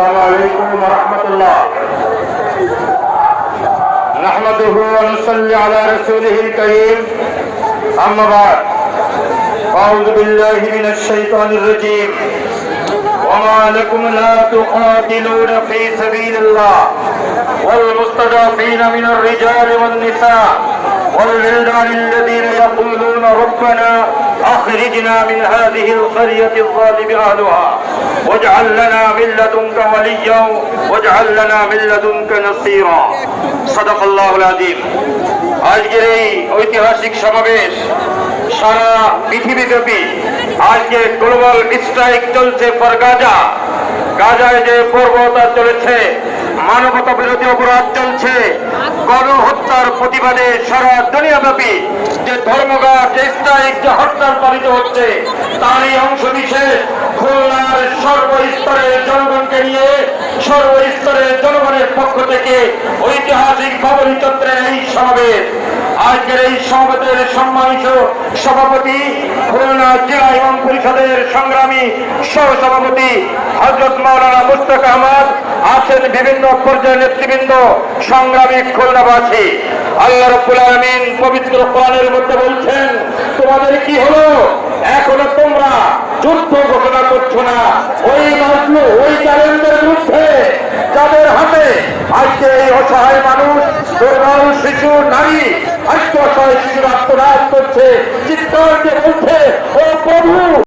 السلام عليكم ورحمة الله نحمده ونصلي على رسوله الكريم أما بعد أعوذ بالله من الشيطان الرجيم وما لكم لا تقاتلون في سبيل الله والمستضعفين من الرجال والنساء والولدان الذين يقولون ربنا أخرجنا من هذه القرية الظالم أهلها واجعل لنا من لدنك وليا واجعل لنا من لدنك نصيرا صدق الله العظيم আজকের এই ঐতিহাসিক সমাবেশ সারা পৃথিবীব্যাপী আজকে গ্লোবাল স্ট্রাইক চলছে ফর গাজা গাজায় যে পর্বতা চলেছে মানবতা বিরোধী অপরাধ চলছে গণহত্যার প্রতিবাদে সারা দুনিয়াব্যাপী যে ধর্মঘট, যে স্ট্রাইক, যে হরতাল পালিত হচ্ছে, তারই অংশ বিশেষ খুলনার সর্বস্তরের জনগণকে নিয়ে সর্বস্তরের জনগণের পক্ষ থেকে ঐতিহাসিক ভবনী চত্রের এই সমাবেশ। আজকের এই সমাবেশের সম্মানিত সভাপতি খুলনা জেলা ইমাম পরিষদের সংগ্রামী সহ সভাপতি হজরত মাওলানা মুস্তাক আহমদ আছেন বিভিন্ন পর্যায়ের নেতৃবৃন্দ, সংগ্রামী খুলনাবাসী। আল্লাহ রব্বুল আলমিন পবিত্র কোরআনের মধ্যে বলছেন, তোমাদের কি হলো? এখনও তোমরা যুদ্ধ ঘোষণা করছ না। ওই মাজলু ওই চ্যালেঞ্জের বিরুদ্ধে যাদের হাতে আজকে এই অসহায় মানুষ শিশু, নারী শিশু রক্তদান করছে চিৎকার দিয়ে বলছে ও প্রভু!